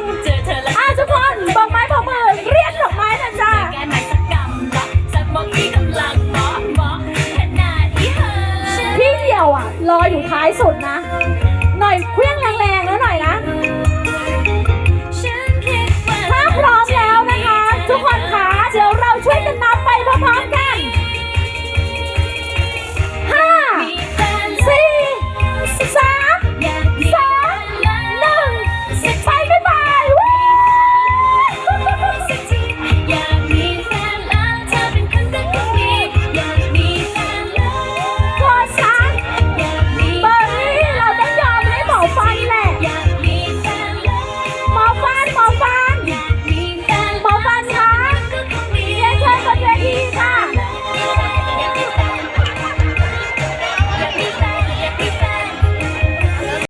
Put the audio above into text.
นอาจทุกคบอกไม้พอมือเรียกดอกไม้นะจ๊ะพี่เดี่ยวอะรออยู่ท้ายสุดนะ หน่อยเครื่องแรง